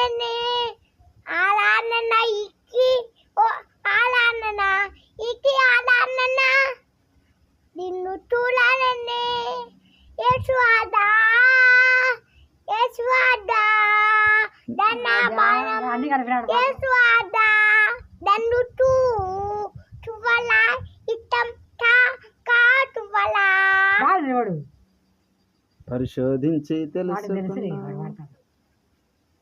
చూడాలని ఆలానన ఇక్కి. ఓ ఆలానన ఇక్కి ఆలానన నిన్ను చూడాలని. యశ్వాదా యశ్వాదా దన్న బాణం. అన్ని కలిపినాడు యశ్వాదా దన్ను తూ. చువల ఇట్టం కా కా చువల వాడు వాడు పరిశోధించి తెలుసు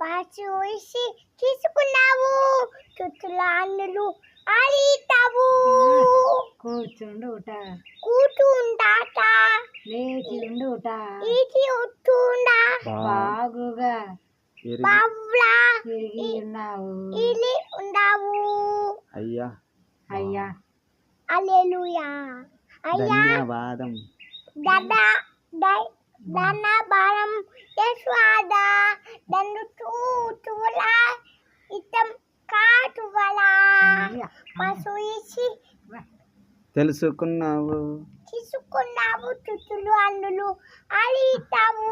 వాడు తెలుసుకున్నావు వాడతాడు పాచి తీసుకున్నావు అన్నులు అడిగితావు కూర్చుండు కూతుండాట లేచి ఉండు ఉట ఇది ఉట్టుండా బాగుగా బావ్లా. తిరిగి ఉన్నావు ఇది ఉండావు. అయ్యా. అయ్యా. అల్లెలుయా అయ్యా. ధన్యవాదం. దడ దై దన బారం యశ్వాద దన్ను చూ చువల ఇతం కాటువల అయ్యా. పశు ఇసి తెలుసుకున్నావు. తీసుకున్నావు చుట్టులు అన్నులు అడిగితావు